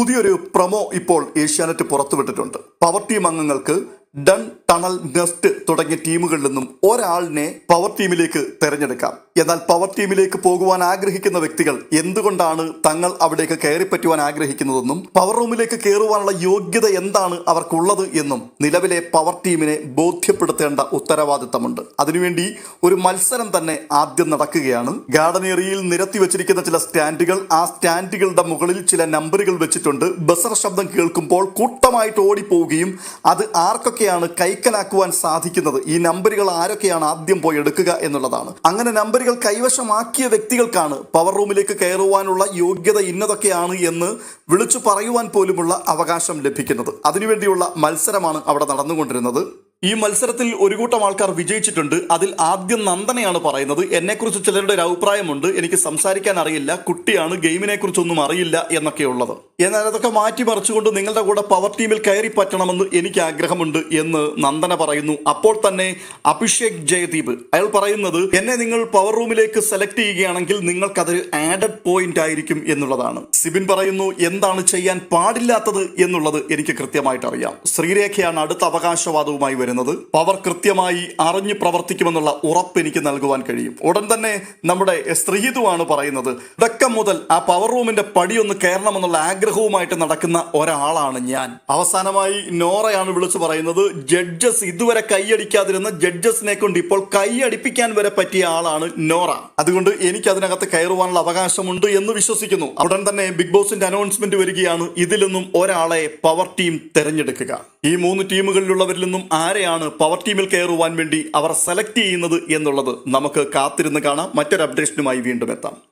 പുതിയൊരു പ്രൊമോ ഇപ്പോൾ ഏഷ്യാനെറ്റ് പുറത്തുവിട്ടിട്ടുണ്ട്. പവർ ടീം അംഗങ്ങൾക്ക് ഡൺ ടണൽ നെസ്റ്റ് തുടങ്ങിയ ടീമുകളിൽ നിന്നും ഒരാളിനെ പവർ ടീമിലേക്ക് തെരഞ്ഞെടുക്കാം. എന്നാൽ പവർ ടീമിലേക്ക് പോകുവാൻ ആഗ്രഹിക്കുന്ന വ്യക്തികൾ എന്തുകൊണ്ടാണ് തങ്ങൾ അവിടേക്ക് കയറിപ്പറ്റുവാൻ ആഗ്രഹിക്കുന്നതെന്നും പവർ റൂമിലേക്ക് കയറുവാനുള്ള യോഗ്യത എന്താണ് അവർക്കുള്ളത് എന്നും നിലവിലെ പവർ ടീമിനെ ബോധ്യപ്പെടുത്തേണ്ട ഉത്തരവാദിത്തമുണ്ട്. അതിനുവേണ്ടി ഒരു മത്സരം തന്നെ ആദ്യം നടക്കുകയാണ്. ഗാർഡൻ നിരത്തി വെച്ചിരിക്കുന്ന ചില സ്റ്റാൻഡുകൾ ആ സ്റ്റാൻഡുകളുടെ മുകളിൽ ചില നമ്പറുകൾ വെച്ചിട്ടുണ്ട്. ബസർ ശബ്ദം കേൾക്കുമ്പോൾ കൂട്ടമായിട്ട് ഓടിപ്പോവുകയും അത് ആർക്കൊക്കെയാണ് കൈക്കലാക്കുവാൻ സാധിക്കുന്നത്? ഈ നമ്പറുകൾ ആരൊക്കെയാണ് ആദ്യം പോയി എടുക്കുക എന്നുള്ളതാണ്. അങ്ങനെ നമ്പറുകൾ കൈവശമാക്കിയ വ്യക്തികൾക്കാണ് പവർ റൂമിലേക്ക് കയറുവാനുള്ള യോഗ്യത ഇന്നതൊക്കെയാണ് എന്ന് വിളിച്ചു പറയുവാൻ പോലുമുള്ള അവകാശം ലഭിക്കുന്നത്. അതിനുവേണ്ടിയുള്ള മത്സരമാണ് അവിടെ നടന്നുകൊണ്ടിരുന്നത്. ഈ മത്സരത്തിൽ ഒരു കൂട്ടം ആൾക്കാർ വിജയിച്ചിട്ടുണ്ട്. അതിൽ ആദ്യം നന്ദനയാണ് പറയുന്നത്. എന്നെക്കുറിച്ച് ചിലരുടെ ഒരു അഭിപ്രായമുണ്ട്. എനിക്ക് സംസാരിക്കാൻ അറിയില്ല. കുട്ടിയാണ്. ഗെയിമിനെ കുറിച്ചൊന്നും അറിയില്ല എന്നൊക്കെ ഉള്ളത് എന്നാൽ അതൊക്കെ മാറ്റിമറിച്ചുകൊണ്ട് നിങ്ങളുടെ കൂടെ പവർ ടീമിൽ കയറി പറ്റണമെന്ന് എനിക്ക് ആഗ്രഹമുണ്ട് എന്ന് നന്ദന പറയുന്നു. അപ്പോൾ തന്നെ അഭിഷേക് ജയദീപ് അയാൾ പറയുന്നത് എന്നെ നിങ്ങൾ പവർ റൂമിലേക്ക് സെലക്ട് ചെയ്യുകയാണെങ്കിൽ നിങ്ങൾക്കതൊരു ആഡഡ് പോയിന്റ് ആയിരിക്കും എന്നുള്ളതാണ്. സിബിൻ പറയുന്നു എന്താണ് ചെയ്യാൻ പാടില്ലാത്തത് എന്നുള്ളത് എനിക്ക് കൃത്യമായിട്ട് അറിയാം. ശ്രീരേഖയാണ് അടുത്ത അവകാശവാദവുമായി വരുന്നത്. പവർ കൃത്യമായി അറിഞ്ഞു പ്രവർത്തിക്കുമെന്നുള്ള ഉറപ്പ് എനിക്ക് നൽകുവാൻ കഴിയും. ഉടൻ തന്നെ നമ്മുടെ ശ്രീതുവാണ് പറയുന്നത് ഇതൊക്കെ മുതൽ ആ പവർ റൂമിന്റെ പടിയൊന്ന് കയറണമെന്നുള്ള ആഗ്രഹവുമായിട്ട് നടക്കുന്ന ഒരാളാണ് ഞാൻ. അവസാനമായി നോറയാണ് വിളിച്ചു പറയുന്നത് ജഡ്ജസ് ഇതുവരെ കൈയടിക്കാതിരുന്ന ജഡ്ജസിനെ കൊണ്ട് ഇപ്പോൾ കൈയടിപ്പിക്കാൻ വരെ പറ്റിയ ആളാണ് നോറ. അതുകൊണ്ട് എനിക്ക് അതിനകത്ത് കയറുവാനുള്ള അവകാശമുണ്ട് എന്ന് വിശ്വസിക്കുന്നു. ഉടൻ തന്നെ ബിഗ് ബോസിന്റെ അനൗൺസ്മെന്റ് വരികയാണ്. ഇതിൽ നിന്നും ഒരാളെ പവർ ടീം തെരഞ്ഞെടുക്കുക. ഈ മൂന്ന് ടീമുകളിലുള്ളവരിൽ നിന്നും ആരെയാണ് പവർ ടീമിൽ കയറുവാൻ വേണ്ടി അവർ സെലക്ട് ചെയ്യുന്നത് എന്നുള്ളത് നമുക്ക് കാത്തിരുന്ന് കാണാം. മറ്റൊരു അപ്ഡേഷനുമായി വീണ്ടും എത്താം.